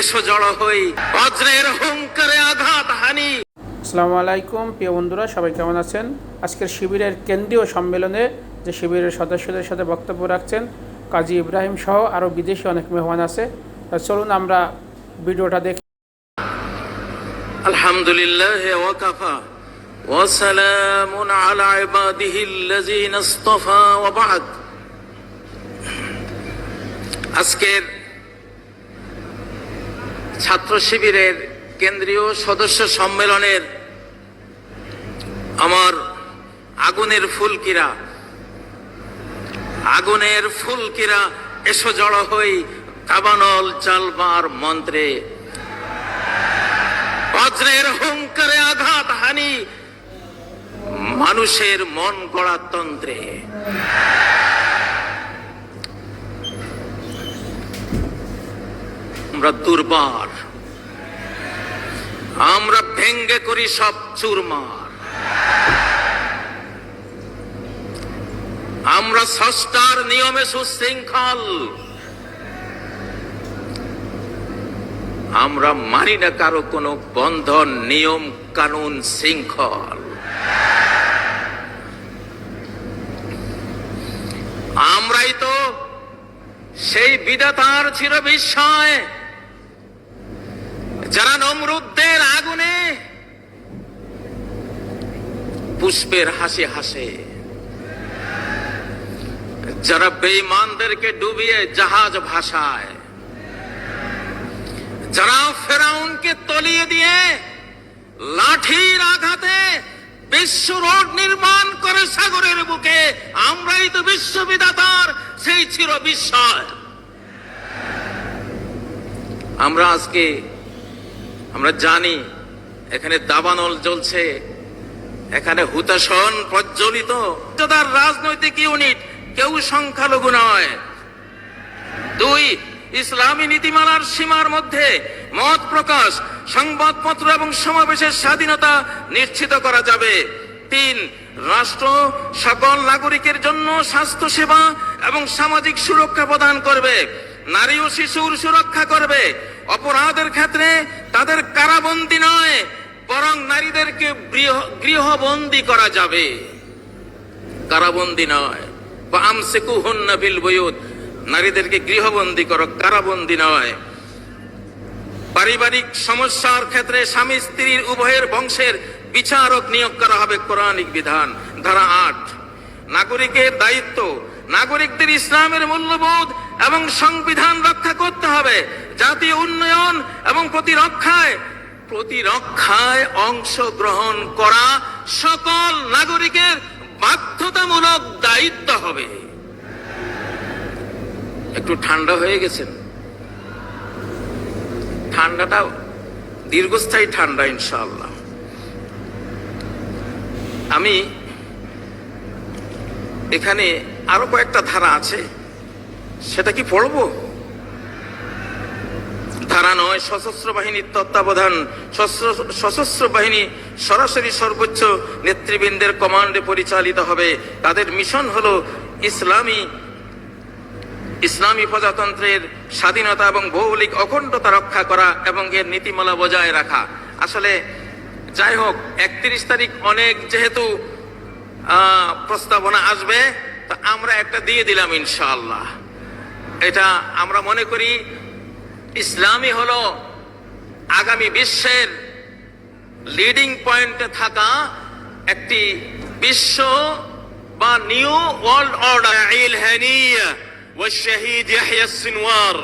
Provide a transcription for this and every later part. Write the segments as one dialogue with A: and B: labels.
A: এসো জড় হই বজ্রের হুঙ্কারে আঘাত হানি
B: আসসালামু আলাইকুম প্রিয় বন্ধুরা সবাই কেমন আছেন আজকের শিবিরের কেন্দ্রীয় সম্মেলনে যে শিবিরের সদস্যদের সাথে বক্তব্য রাখছেন কাজী ইব্রাহিম সহ আরও বিদেশি অনেক মেহমান আছে তা চলুন আমরা ভিডিওটা দেখি
A: আলহামদুলিল্লাহ ওয়াকাফা وسلام على عباده الذين اصطفى وبعد আজকের ছাত্র শিবিরের কেন্দ্রীয় সদস্য সম্মেলনের আমার আগুনের ফুলকিরা আগুনের ফুলকিরা এসো জড়ো হই কাবানল চালবার মন্ত্রে। বজ্রের হুঙ্কারে আঘাত হানি মানুষের মন গড়া তন্ত্রে। আমরা দুর্বার। আমরা ভেঙ্গে করি সব চুরমার। আমরা ষষ্ঠার নিয়মে সুশৃঙ্খল। আমরা মানি না কারও কোনো বন্ধন, নিয়ম, কানুন, শৃঙ্খল। আমরাই তো সেই বিধাতার ছিল বিস্ময় যারা নমরুদ্দের আগুনে পুষ্পের হাসি হাসে, যারা বেঈমানদেরকে ডুবিয়ে জাহাজ ভাসায়, যারা ফেরাউনকে তলিয়ে দিয়ে লাঠির আঘাতে বিশ্ব রোড নির্মাণ করে সাগরের বুকে, আমরাই তো বিশ্ববিদাতার সেই ছিল বিস্ময়। আমরা আজকে আমরা জানি এখানে দাবানল জ্বলছে, এখানে হুতাসন প্রজ্বলিত। তার রাজনৈতিক ইউনিট কেউ সংখ্যালঘু নয়। দুই, ইসলামী নীতিমালার সীমার মধ্যে মত প্রকাশ, সংবাদপত্র এবং সমাবেশের স্বাধীনতা নিশ্চিত করা যাবে। তিন, রাষ্ট্র সকল নাগরিকের জন্য স্বাস্থ্য সেবা এবং সামাজিক সুরক্ষা প্রদান করবে। নারী ও শিশুর সুরক্ষা করবে। অপরাধের ক্ষেত্রে তাদের কারাবন্দী নয়, বরং নারীদেরকে গৃহবন্দী করা যাবে। কারাবন্দী নয়। বা আমসেকু হন্না বিল বয়ুত। নারীদেরকে গৃহবন্দী করো, কারাবন্দী নয়। পারিবারিক সমস্যার ক্ষেত্রে স্বামী স্ত্রীর উভয়ের বংশের বিচারক নিয়োগ করা হবে কোরআনিক বিধান, ধারা আট। নাগরিকের দায়িত্ব। নাগরিকদের ইসলামের মূল্যবোধ এবং সংবিধান রক্ষা করতে হবে। জাতীয় উন্নয়ন এবং প্রতিরক্ষায় প্রতিরক্ষায় অংশগ্রহণ করা সকল নাগরিকের বাধ্যতামূলক দায়িত্ব হবে। একটু ঠান্ডা হয়ে গেছেন। ঠান্ডাটা দীর্ঘস্থায়ী ঠান্ডা, ইনশাআল্লাহ। আমি এখানে আরও কয়েকটা ধারা আছে। সেটা কি পড়ব? ধারা নয়, সশস্ত্র বাহিনীর তত্ত্বাবধান। সশস্ত্র- সশস্ত্র বাহিনী সরাসরি সর্বোচ্চ নেতৃবৃন্দের কমান্ডে পরিচালিত হবে। তাদের মিশন হলো ইসলামী ইসলামী প্রজাতন্ত্রের স্বাধীনতা এবং ভৌগোলিক অখণ্ডতা রক্ষা করা এবং এর নীতিমালা বজায় রাখা। আসলে, যাই হোক, একত্রিশ তারিখ অনেক যেহেতু প্রস্তাবনা আসবে, তা আমরা একটা দিয়ে দিলাম ইনশাআল্লাহ। এটা আমরা মনে করি ইসলামী হলো আগামী বিশ্বের লিডিং পয়েন্টে থাকা একটি বিশ্ব বা new world order
C: الهنية والشهيد يحيى السنوار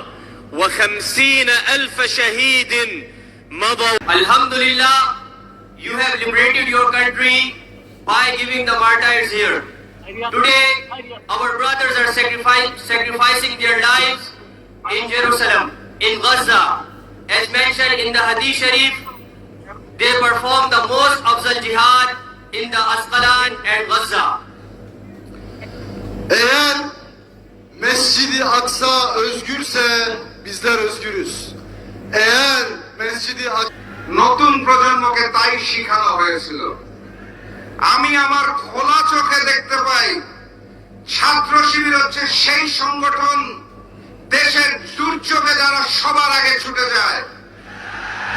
C: وخمسين ألف شهيد مضوا
D: Alhamdulillah, you have liberated your country by giving the martyrs here. Today, our brothers are sacrifice, sacrificing their lives in Jerusalem, in Gaza. As mentioned in the Hadith Sharif, they perform the most Afzal jihad in the Asqalan and Gaza.
E: Eğer Mescidi Aksa özgürse bizler özgürüz. Eğer Mescidi Aksa
F: নতুন প্রজন্মকে তাই শিখানো হয়েছিল আমি আমার খোলা চোখে দেখতে পাই ছাত্র শিবির হচ্ছে সেই সংগঠন দেশের দুর্যোগে যারা সবার আগে ছুটে যায়,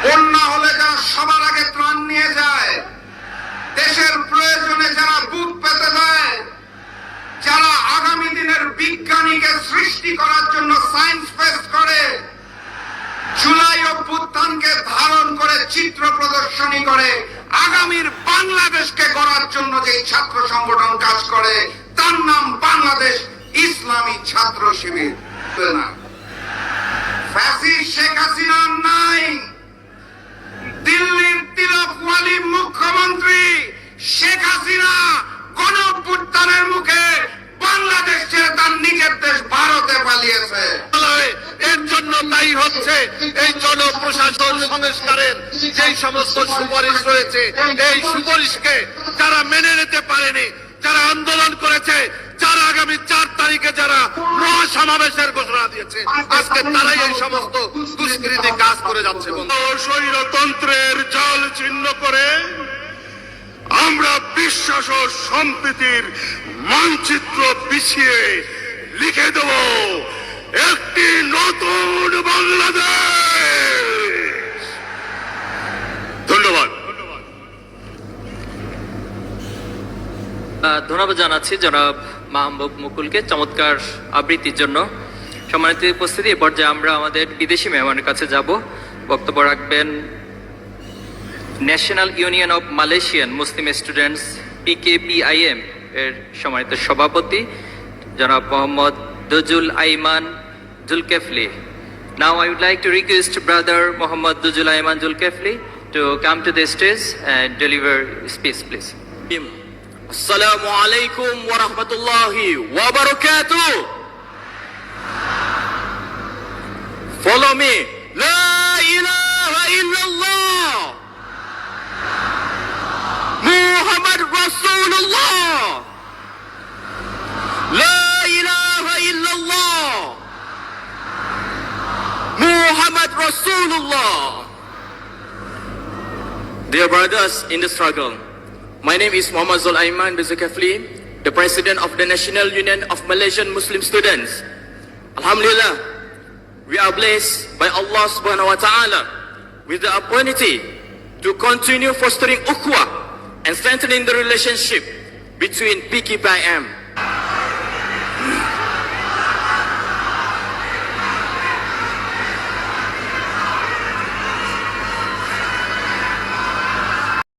F: বন্যা হলে যারা সবার আগে ত্রাণ নিয়ে যায়, দেশের প্রয়োজনে যারা বুক পেতে দেয়, যারা আগামী দিনের বিজ্ঞানীকে সৃষ্টি করার জন্য সায়েন্স ফেস করে, জুলাই অভ্যুত্থানকে ধারণ করে চিত্র প্রদর্শনী করে, আগামীর বাংলাদেশকে গড়ার জন্য যে ছাত্র সংগঠন কাজ করে তার নাম বাংলাদেশ ইসলামী ছাত্র শিবির। শেখ হাসিনা নাই। দিল্লির মুখ্যমন্ত্রী শেখ হাসিনা মুখে বাংলাদেশ ছেড়ে তার নিজের দেশ ভারতে পালিয়েছে।
C: এর জন্য দায়ী হচ্ছে এই জনপ্রশাসন সংস্কারের যেই সমস্ত সুপারিশ রয়েছে, এই সুপারিশকে তারা মেনে নিতে পারেনি যারা আন্দোলন করেছে, যারা আগামী চার তারিখে যারা মহাসমাবেশের ঘোষণা দিয়েছে, আজকে তারাই এই সমস্ত দুষ্কৃতি কাজ করে যাচ্ছে স্বৈরতন্ত্রের জল চিহ্ন করে আমরা বিশ্বাস ও সম্প্রীতির মানচিত্র পিছিয়ে লিখে দেব একটি নতুন বাংলাদেশ। ধন্যবাদ।
G: ধন্যবাদ জানাচ্ছি জনাব মাহবুব মুকুলকে চমৎকার আবৃত্তির জন্য। সম্মানিত উপস্থিতি এ পর্যায়ে আমরা আমাদের বিদেশি মেহমানের কাছে যাব। বক্তব্য রাখবেন national union of Malaysian Muslim students PKPIM এর সম্মানিত সভাপতি জনাব Mohammad Dzul Aiman Zulkefli. Now I would like to request brother Muhammad Dujul Ayman Zulkefli to come to the stage and deliver speech, please.
H: السلام عليكم ورحمة الله وبركاته. Follow me. لا إله إلا الله. محمد رسول الله. لا إله إلا الله. محمد رسول الله. Dear brothers in the struggle my name is Muhammad Zul Aiman Bizukafli, the President of the National Union of Malaysian Muslim Students. Alhamdulillah, we are blessed by Allah subhanahu wa ta'ala with the opportunity to continue fostering ukwa and strengthening the relationship between PKPIM